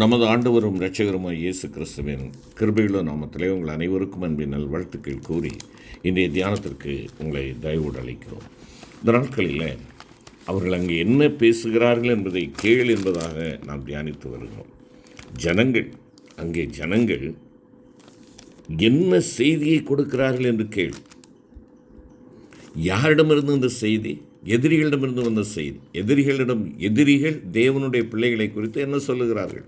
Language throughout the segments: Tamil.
நமது ஆண்டவரும் இரட்சகருமாய் இயேசு கிறிஸ்துவின் கிருபையுள்ள நாமத்திலே உங்கள் அனைவருக்கும் அன்பின் நல் வாழ்த்துக்கள் கூறி இன்றைய தியானத்திற்கு உங்களை தயவோடு அளிக்கிறோம் இந்த நாட்களில் அவர்கள் அங்கே என்ன பேசுகிறார்கள் என்பதை கேள் என்பதாக நாம் தியானித்து வருகிறோம். ஜனங்கள் அங்கே ஜனங்கள் என்ன செய்தியை கொடுக்கிறார்கள் என்று கேள். யாரிடமிருந்து இந்த செய்தி? எதிரிகளிடமிருந்து வந்த செய்தி. எதிரிகளிடம் எதிரிகள் தேவனுடைய பிள்ளைகளை குறித்து என்ன சொல்லுகிறார்கள்?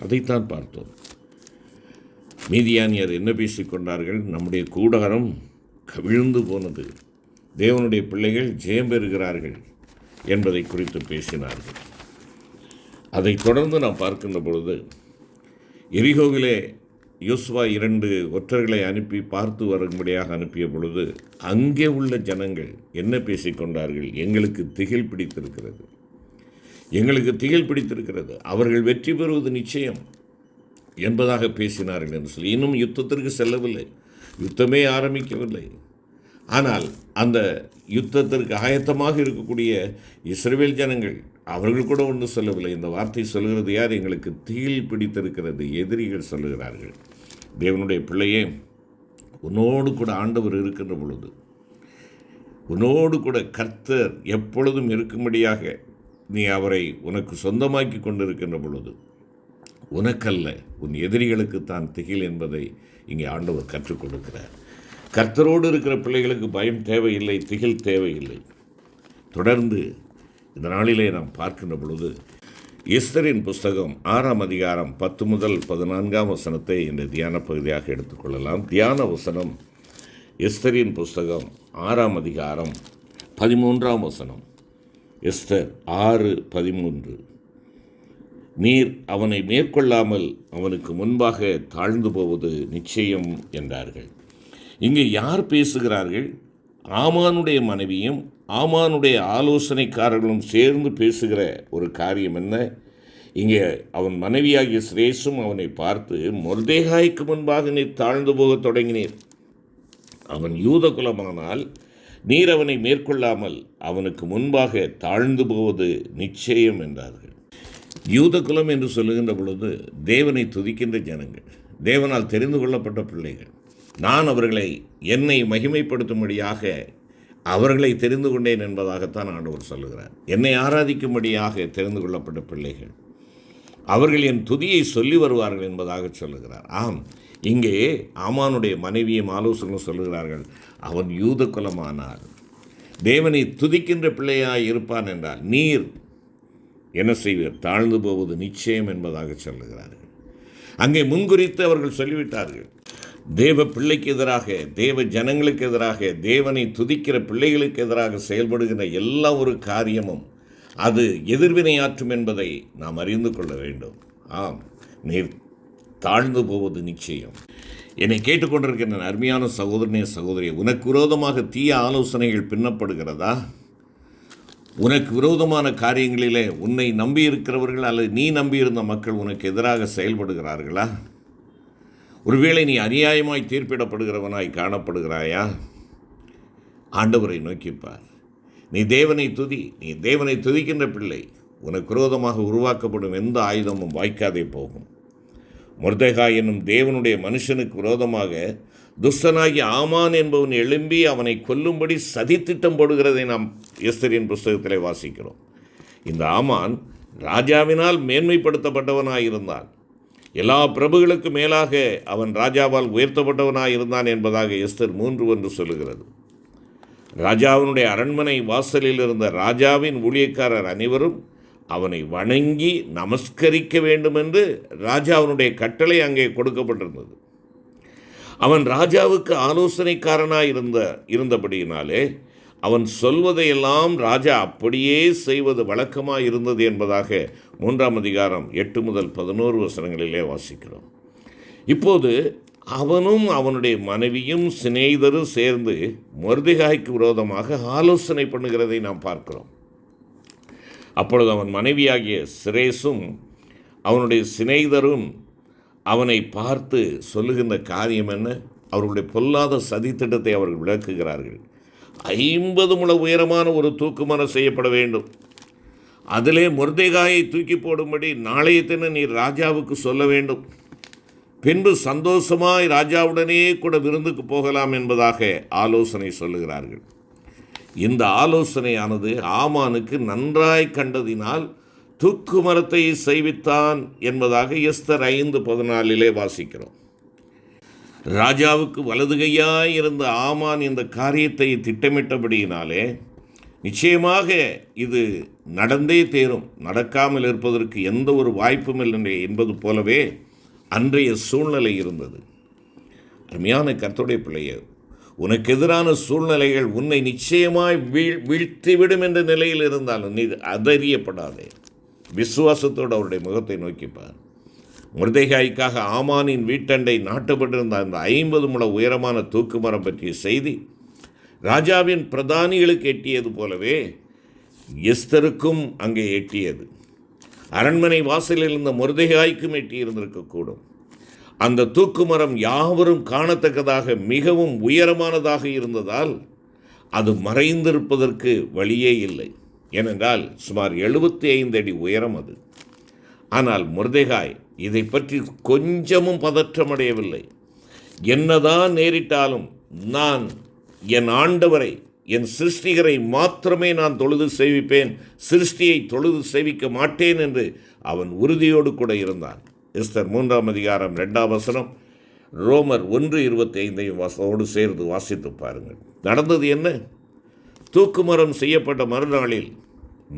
அதைத்தான் பார்த்தோம். மீதியானியர் என்ன பேசிக்கொண்டார்கள் நம்முடைய கூடாரம் கவிழ்ந்து போனது. தேவனுடைய பிள்ளைகள் ஜெயம் பெறுகிறார்கள் என்பதை குறித்து பேசினார்கள். அதைத் தொடர்ந்து நாம் பார்க்கின்ற பொழுது எரிகோவிலே யோசுவா இரண்டு ஒற்றர்களை அனுப்பி பார்த்து வரும்படியாக அனுப்பிய பொழுது அங்கே உள்ள ஜனங்கள் என்ன பேசிக்கொண்டார்கள் எங்களுக்கு திகில் பிடித்திருக்கிறது. எங்களுக்கு திகில் பிடித்திருக்கிறது. அவர்கள் வெற்றி பெறுவது நிச்சயம் என்பதாக பேசினார்கள் என்று சொல்லி இன்னும் யுத்தத்திற்கு செல்லவில்லை. யுத்தமே ஆரம்பிக்கவில்லை. ஆனால் அந்த யுத்தத்திற்கு ஆயத்தமாக இருக்கக்கூடிய இஸ்ரேல் ஜனங்கள் அவர்கள் கூட ஒன்றும் சொல்லவில்லை. இந்த வார்த்தை சொல்கிறது யார்? எங்களுக்கு தீயில் பிடித்திருக்கிறது எதிரிகள் சொல்லுகிறார்கள். தேவனுடைய பிள்ளையே உன்னோடு கூட ஆண்டவர் இருக்கின்ற பொழுது உன்னோடு கூட கர்த்தர் எப்பொழுதும் இருக்கும்படியாக நீ அவரை உனக்கு சொந்தமாக்கி கொண்டிருக்கின்ற பொழுது உனக்கல்ல உன் எதிரிகளுக்கு தான் திகில் என்பதை இங்கே ஆண்டவர் கற்றுக் கொடுக்கிறார். கர்த்தரோடு இருக்கிற பிள்ளைகளுக்கு பயம் தேவையில்லை திகில் தேவையில்லை. தொடர்ந்து இந்த நாளிலே நாம் பார்க்கின்ற பொழுது எஸ்தரின் புஸ்தகம் ஆறாம் அதிகாரம் பத்து முதல் பதினான்காம் வசனத்தை இந்த தியான பகுதியாக எடுத்துக்கொள்ளலாம் தியான வசனம் எஸ்தரின் புஸ்தகம் ஆறாம் அதிகாரம் பதிமூன்றாம் வசனம். எஸ்தர் ஆறு பதிமூன்று. நீர் அவனை மேற்கொள்ளாமல் அவனுக்கு முன்பாக தாழ்ந்து போவது நிச்சயம் என்றார்கள். இங்கு யார் பேசுகிறார்கள்? ஆமானுடைய மனைவியும் ஆமானுடைய ஆலோசனைக்காரர்களும் சேர்ந்து பேசுகிற ஒரு காரியம் என்ன? இங்கே அவன் மனைவியாகிய சிரேசும் அவனை பார்த்து மொர்தேகாய்க்கு முன்பாக நீர் தாழ்ந்து போகத் தொடங்கினீர். அவன் யூத குலமானால் நீர் அவனை மேற்கொள்ளாமல் அவனுக்கு முன்பாக தாழ்ந்து போவது நிச்சயம் என்றார்கள். யூத குலம் என்று சொல்லுகின்ற பொழுது தேவனை துதிக்கின்ற ஜனங்கள் தேவனால் தெரிந்து கொள்ளப்பட்ட பிள்ளைகள். நான் அவர்களை என்னை மகிமைப்படுத்தும்படியாக அவர்களை தெரிந்து கொண்டேன் என்பதாகத்தான் ஆண்டவர் சொல்லுகிறார். என்னை ஆராதிக்கும்படியாக தெரிந்து கொள்ளப்பட்ட பிள்ளைகள். அவர்கள் என் துதியை சொல்லி வருவார்கள் என்பதாக சொல்லுகிறார். ஆம் இங்கே ஆமானுடைய மனைவியும் ஆலோசனை சொல்லுகிறார்கள் அவன் யூத குலமானார் தேவனை துதிக்கின்ற பிள்ளையாய் இருப்பான் என்றால் நீர் என்ன செய்வீர்? தாழ்ந்து போவது நிச்சயம் என்பதாக சொல்லுகிறார்கள். அங்கே முன்குறித்து அவர்கள் சொல்லிவிட்டார்கள் தேவ பிள்ளைக்கு எதிராக தேவ ஜனங்களுக்கு எதிராக தேவனை துதிக்கிற பிள்ளைகளுக்கு எதிராக செயல்படுகிற எல்லா ஒரு காரியமும் அது எதிர்வினையாற்றும் என்பதை நாம் அறிந்து கொள்ள வேண்டும். ஆம் நீர் தாழ்ந்து போவது நிச்சயம். என்னை கேட்டுக்கொண்டிருக்கின்ற அருமையான சகோதரனே சகோதரி உனக்கு விரோதமாக தீய ஆலோசனைகள் பின்னப்படுகிறதா? உனக்கு விரோதமான காரியங்களிலே உன்னை நம்பியிருக்கிறவர்கள் அல்லது நீ நம்பியிருந்த மக்கள் உனக்கு எதிராக செயல்படுகிறார்களா? ஒருவேளை நீ அநியாயமாய் தீர்ப்பிடப்படுகிறவனாய் காணப்படுகிறாயா? ஆண்டவரை நோக்கிப்பார் நீ தேவனை துதி நீ தேவனை துதிக்கின்ற பிள்ளை உனக்கு விரோதமாக உருவாக்கப்படும் எந்த ஆயுதமும் வாய்க்காதே போகும். முர்தகா என்னும் தேவனுடைய மனுஷனுக்கு விரோதமாக துஷ்டனாகி ஆமான் என்பவன் எழும்பி அவனை கொல்லும்படி சதித்திட்டம் போடுகிறதை நாம் எஸ்தரியின் புஸ்தகத்திலே வாசிக்கிறோம். இந்த ஆமான் ராஜாவினால் மேன்மைப்படுத்தப்பட்டவனாயிருந்தான். எல்லா பிரபுகளுக்கு மேலாக அவன் ராஜாவால் உயர்த்தப்பட்டவனாயிருந்தான் என்பதாக எஸ்தர் மூன்று ஒன்று சொல்லுகிறது. ராஜாவினுடைய அரண்மனை வாசலில் இருந்த ராஜாவின் ஊழியக்காரர் அனைவரும் அவனை வணங்கி நமஸ்கரிக்க வேண்டும் என்று ராஜாவினுடைய கட்டளை அங்கே கொடுக்கப்பட்டிருந்தது. அவன் ராஜாவுக்கு ஆலோசனைக்காரனாக இருந்த இருந்தபடியினாலே அவன் சொல்வதையெல்லாம் ராஜா அப்படியே செய்வது வழக்கமாக இருந்தது என்பதாக மூன்றாம் அதிகாரம் எட்டு முதல் பதினோரு வசனங்களிலே வாசிக்கிறோம். இப்போது அவனும் அவனுடைய மனைவியும் சிநேகிதரும் சேர்ந்து மருதிகாய்க்கு விரோதமாக ஆலோசனை பண்ணுகிறதை நாம் பார்க்கிறோம். அப்பொழுது அவன் மனைவியாகிய சிரேசும் அவனுடைய சிநேகிதரும் அவனை பார்த்து சொல்லுகின்ற காரியம் என்ன? அவர்களுடைய பொல்லாத சதித்திட்டத்தை அவர்கள் விளக்குகிறார்கள். ஐம்பது முழ உயரமான ஒரு தூக்குமரம் செய்யப்பட வேண்டும். அதிலே முர்தேகாயை தூக்கி போடும்படி நாளைய தினம் நீ ராஜாவுக்கு சொல்ல வேண்டும். பின்பு சந்தோஷமாய் ராஜாவுடனே கூட விருந்துக்கு போகலாம் என்பதாக ஆலோசனை சொல்லுகிறார்கள். இந்த ஆலோசனையானது ஆமானுக்கு நன்றாய் கண்டதினால் தூக்கு மரத்தை செய்வித்தான் என்பதாக எஸ்தர் ஐந்து பதினாலிலே வாசிக்கிறோம். ராஜாவுக்கு வலதுகையாய் இருந்த ஆமான் இந்த காரியத்தை திட்டமிட்டபடியினாலே நிச்சயமாக இது நடந்தே தேரும். நடக்காமல் இருப்பதற்கு எந்த ஒரு வாய்ப்பும் இல்லை என்பது போலவே அன்றைய சூழ்நிலை இருந்தது. அருமையான கர்த்தருடைய பிள்ளையே உனக்கு எதிரான சூழ்நிலைகள் உன்னை நிச்சயமாய் வீழ் வீழ்த்திவிடும் என்ற நிலையில் இருந்தாலும் நீ அதறியப்படாதே விசுவாசத்தோடு அவருடைய முகத்தை நோக்கிப்பார் முருதைகாய்க்காக ஆமானின் வீட்டண்டை நாட்டப்பட்டிருந்த அந்த ஐம்பது முழ உயரமான தூக்கு மரம் பற்றிய செய்தி ராஜாவின் பிரதானிகளுக்கு எட்டியது போலவே எஸ்தருக்கும் அங்கே எட்டியது. அரண்மனை வாசலில் இருந்த முருதைகாய்க்கும் எட்டியிருந்திருக்கக்கூடும் அந்த தூக்குமரம் யாவரும் காணத்தக்கதாக மிகவும் உயரமானதாக இருந்ததால் அது மறைந்திருப்பதற்கு வழியே இல்லை. ஏனென்றால் சுமார் எழுபத்தி ஐந்து அடி உயரம் அது. ஆனால் முருதைகாய் இதை பற்றி கொஞ்சமும் பதற்றமடையவில்லை என்னதான் நேரிட்டாலும் நான் என் ஆண்டவரை என் சிருஷ்டிகரை மாத்திரமே நான் தொழுது சேவிப்பேன் சிருஷ்டியை தொழுது சேவிக்க மாட்டேன் என்று அவன் உறுதியோடு கூட இருந்தான். எஸ்தர் மூன்றாம் அதிகாரம் ரெண்டாம் வசனம். ரோமர் ஒன்று இருபத்தி ஐந்தையும் வசனோடு சேர்ந்து வாசித்து பாருங்கள். நடந்தது என்ன? தூக்குமரம் செய்யப்பட்ட மறுநாளில்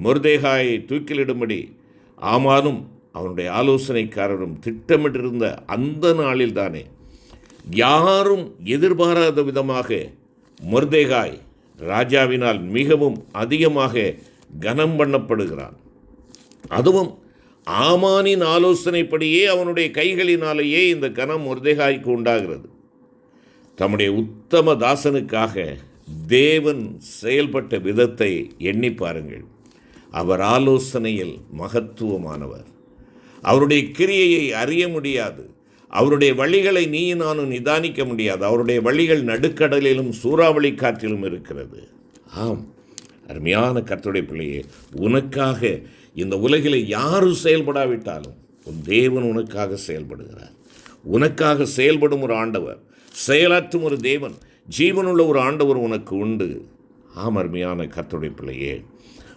முருதேகாயை தூக்கிலிடும்படி ஆமானும் அவனுடைய ஆலோசனைக்காரரும் திட்டமிட்டிருந்த அந்த நாளில் தானே யாரும் எதிர்பாராத விதமாக முர்தேகாய் ராஜாவினால் மிகவும் அதிகமாக கனம் பண்ணப்படுகிறான். அதுவும் ஆமானின் ஆலோசனைப்படியே அவனுடைய கைகளினாலேயே இந்த கனம் முர்தேகாய்க்கு உண்டாகிறது. தம்முடைய உத்தம தாசனுக்காக தேவன் செயல்பட்ட விதத்தை எண்ணி பாருங்கள். அவர் ஆலோசனையில் மகத்துவமானவர். அவருடைய கிரியையை அறிய முடியாது. அவருடைய வழிகளை நீயும் நானும் நிதானிக்க முடியாது. அவருடைய வழிகள் நடுக்கடலிலும் சூறாவளி காற்றிலும் இருக்கிறது. ஆம். அருமையான கர்த்தருடைய பிள்ளையே உனக்காக இந்த உலகில் யாரும் செயல்படாவிட்டாலும் உன் தேவன் உனக்காக செயல்படுகிறார். உனக்காக செயல்படும் ஒரு ஆண்டவர் செயலாற்றும் ஒரு தேவன் ஜீவனுள்ள ஒரு ஆண்டவர் உனக்கு உண்டு. ஆம் அருமையான கர்த்தருடைய பிள்ளையே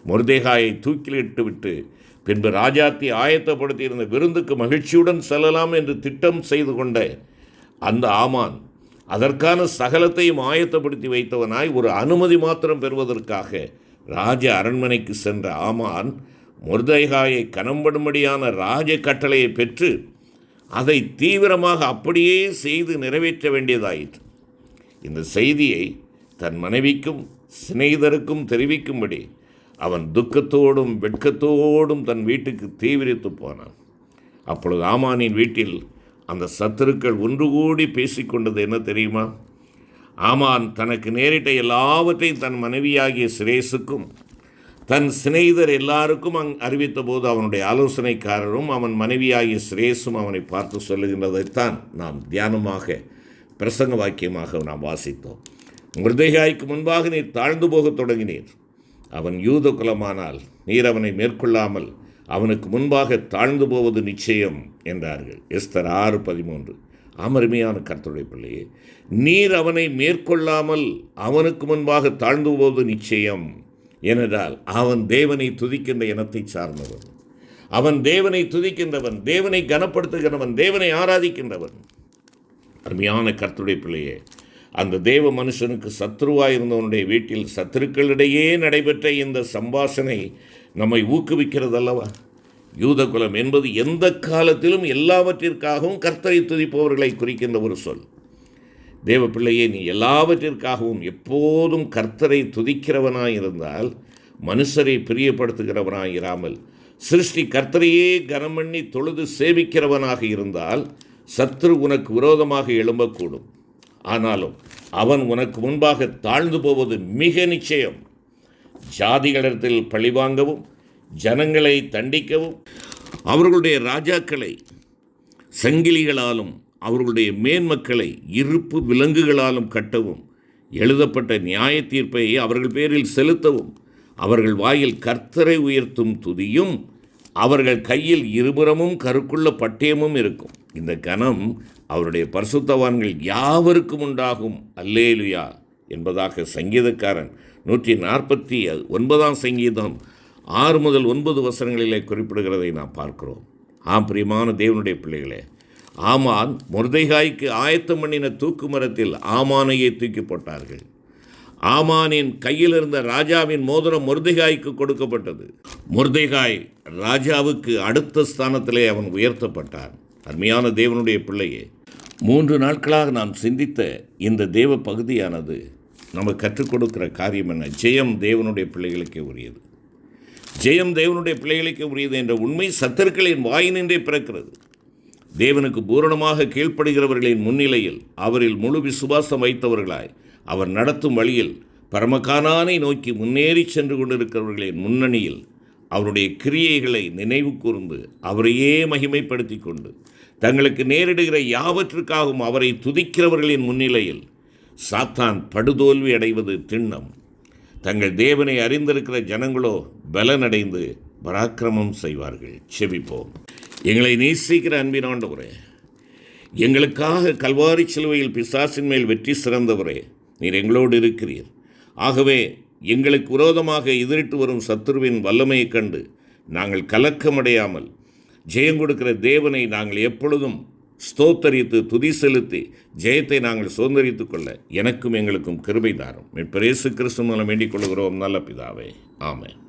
முருதேகாயை தூக்கிலிட்டு விட்டு பின்பு ராஜாத்தி ஆயத்தப்படுத்தி இருந்த விருந்துக்கு மகிழ்ச்சியுடன் செல்லலாம் என்று திட்டம் செய்து கொண்ட அந்த ஆமான் அதற்கான சகலத்தையும் ஆயத்தப்படுத்தி வைத்தவனாய் ஒரு அனுமதி மாத்திரம் பெறுவதற்காக ராஜ அரண்மனைக்கு சென்ற ஆமான் முருதைகாயை கனம்படும்படியான ராஜ கட்டளையை பெற்று அதை தீவிரமாக அப்படியே செய்து நிறைவேற்ற வேண்டியதாயிற்று. இந்த செய்தியை தன் மனைவிக்கும் சிநேகிதருக்கும் தெரிவிக்கும்படி அவன் துக்கத்தோடும் வெட்கத்தோடும் தன் வீட்டுக்கு தீவிரித்து போனான். அப்பொழுது ஆமானின் வீட்டில் அந்த சத்துருக்கள் ஒன்று கூடி பேசிக்கொண்டது என்ன தெரியுமா? ஆமான் தனக்கு நேரிட்ட எல்லாவற்றையும் தன் மனைவியாகிய சிரேசுக்கும் தன் சிநேகிதர் எல்லாருக்கும் அங் அறிவித்த போது அவனுடைய ஆலோசனைக்காரரும் அவன் மனைவியாகிய சிரேசும் அவனை பார்த்து சொல்லுகின்றதைத்தான் நாம் தியானமாக பிரசங்க வாக்கியமாக நாம் வாசித்தோம். மிருதேகாய்க்கு முன்பாக நீர் தாழ்ந்து போகத் தொடங்கினீர். அவன் யூத குலமானால் நீர் அவனை மேற்கொள்ளாமல் அவனுக்கு முன்பாக தாழ்ந்து போவது நிச்சயம் என்றார்கள். எஸ்தர் ஆறு பதிமூன்று. அமருமையான கர்த்தருடைய பிள்ளையே நீர் அவனை மேற்கொள்ளாமல் அவனுக்கு முன்பாக தாழ்ந்து போவது நிச்சயம் ஏனென்றால் அவன் தேவனை துதிக்கின்ற இனத்தை சார்ந்தவன். அவன் தேவனை துதிக்கின்றவன் தேவனை கனப்படுத்துகிறவன் தேவனை ஆராதிக்கின்றவன். அருமையான கர்த்தருடைய பிள்ளையே அந்த தேவ மனுஷனுக்கு சத்ருவாய் இருந்தவனுடைய வீட்டில் சத்துருக்களிடையே நடைபெற்ற இந்த சம்பாஷனை நம்மை ஊக்குவிக்கிறது அல்லவா யூதகுலம் என்பது எந்த காலத்திலும் எல்லாவற்றிற்காகவும் கர்த்தரை துதிப்பவர்களை குறிக்கின்ற ஒரு சொல். தேவ பிள்ளையே நீ எல்லாவற்றிற்காகவும் எப்போதும் கர்த்தரை துதிக்கிறவனாய் இருந்தால் மனுஷரை பிரியப்படுத்துகிறவனாய் இராமல் சிருஷ்டி கர்த்தரையே கனம் பண்ணி தொழுது சேவிக்கிறவனாக இருந்தால் சத்ரு உனக்கு விரோதமாக எழும்பக்கூடும். ஆனாலும் அவன் உனக்கு முன்பாக தாழ்ந்து போவது மிக நிச்சயம். ஜாதிகளிடத்தில் பழிவாங்கவும் ஜனங்களை தண்டிக்கவும் அவர்களுடைய ராஜாக்களை சங்கிலிகளாலும் அவர்களுடைய மேன்மக்களை இருப்பு விலங்குகளாலும் கட்டவும் எழுதப்பட்ட நியாய தீர்ப்பை அவர்கள் பேரில் செலுத்தவும் அவர்கள் வாயில் கர்த்தரை உயர்த்தும் துதியும் அவர்கள் கையில் இருபுறமும் கருக்குள்ள பட்டயமும் இருக்கும். இந்த கணம் அவருடைய பரிசுத்தவான்கள் யாவருக்கும் உண்டாகும். அல்லேலுயா. என்பதாக சங்கீதக்காரன் நூற்றி நாற்பத்தி ஒன்பதாம் சங்கீதம் ஆறு முதல் ஒன்பது வசனங்களிலே குறிப்பிடுகிறதை நாம் பார்க்கிறோம். ஆம் பிரியமான தேவனுடைய பிள்ளைகளே ஆமான் முர்தைகாய்க்கு ஆயத்தம் பண்ணின தூக்கு மரத்தில் ஆமானையை தூக்கி போட்டார்கள். ஆமானின் கையில் இருந்த ராஜாவின் மோதிரம் முர்தைகாய்க்கு கொடுக்கப்பட்டது. முர்தைகாய் ராஜாவுக்கு அடுத்த ஸ்தானத்திலே அவன் உயர்த்தப்பட்டான். அருமையான தேவனுடைய பிள்ளையே மூன்று நாட்களாக நாம் சிந்தித்த இந்த தேவ பகுதியானது நமக்கு கற்றுக் கொடுக்கிற காரியம் என்ன? ஜெயம் தேவனுடைய பிள்ளைகளுக்கே உரியது. ஜெயம் தேவனுடைய பிள்ளைகளுக்கே உரியது என்ற உண்மை சத்தர்களின் வாயினின்றே பிறக்கிறது. தேவனுக்கு பூரணமாக கீழ்ப்படுகிறவர்களின் முன்னிலையில் அவரில் முழு விசுவாசம் வைத்தவர்களாய் அவர் நடத்தும் வழியில் பரமகானானை நோக்கி முன்னேறி சென்று கொண்டிருக்கிறவர்களின் முன்னணியில் அவருடைய கிரியைகளை நினைவு கூர்ந்து அவரையே மகிமைப்படுத்தி கொண்டு தங்களுக்கு நேரிடுகிற யாவற்றுக்காகவும் அவரை துதிக்கிறவர்களின் முன்னிலையில் சாத்தான் படுதோல்வி அடைவது திண்ணம். தங்கள் தேவனை அறிந்திருக்கிற ஜனங்களோ பலனடைந்து பராக்கிரமம் செய்வார்கள். செவிப்போம் எங்களை நேசிக்கிற அன்பினாண்டவரே எங்களுக்காக கல்வாரி சிலுவையில் பிசாசின் மேல் வெற்றி சிறந்தவரே நீர் எங்களோடு இருக்கிறீர். ஆகவே எங்களுக்கு விரோதமாக எதிரிட்டு வரும் சத்துருவின் வல்லமையைக் கண்டு நாங்கள் கலக்கமடையாமல் ஜெயம் கொடுக்கிற தேவனை நாங்கள் எப்பொழுதும் ஸ்தோத்தரித்து துதி செலுத்தி ஜெயத்தை நாங்கள் சுதந்திரித்து கொள்ள எனக்கும் எங்களுக்கும் கிருபை தாரும். மீட்பரேசு கிறிஸ்து மூலம் வேண்டிக் கொள்கிறோம். நல்ல பிதாவே. ஆமாம்